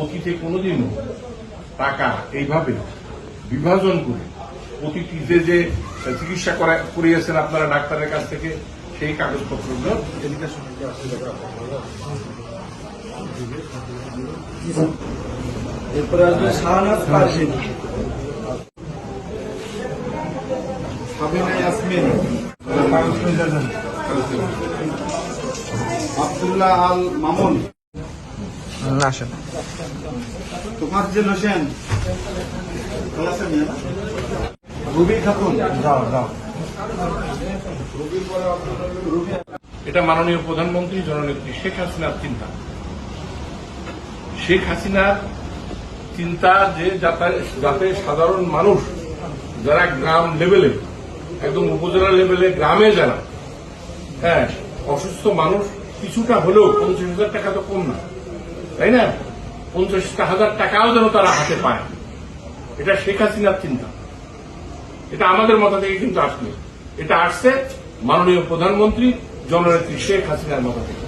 অতীতে কোনোদিনও টাকা এইভাবে বিভাজন করে প্রতিটি যে যে চিকিৎসা করা করিয়েছেন আপনারা ডাক্তারের কাছ থেকে সেই কাগজপত্রগুলো এরপরে আসবে শাহনাজ পারভিন সাবিনা ইয়াসমিন। আব্দুল্লাহ আল মামুন। আসেন। তোফাজ্জল হোসেন ভালো রুবি খাতুন যাও যাও। এটা মাননীয় প্রধানমন্ত্রী জননেত্রী শেখ হাসিনার চিন্তা। শেখ হাসিনার চিন্তা যে যাতে- যাতে সাধারণ মানুষ যারা গ্রাম লেভেলে একদম উপজেলা লেভেলে গ্রামে যারা হ্যাঁ অসুস্থ মানুষ কিছুটা হলেও পঞ্চাশ হাজার টাকা তো কম না। তাই না? পঞ্চাশটা হাজার টাকাও যেন তারা হাতে পায়। এটা শেখ হাসিনার চিন্তা। এটা আমাদের মাথা থেকে কিন্তু আসবে। এটা আসছে মাননীয় প্রধানমন্ত্রী জননেত্রী শেখ হাসিনার মাথা থেকে।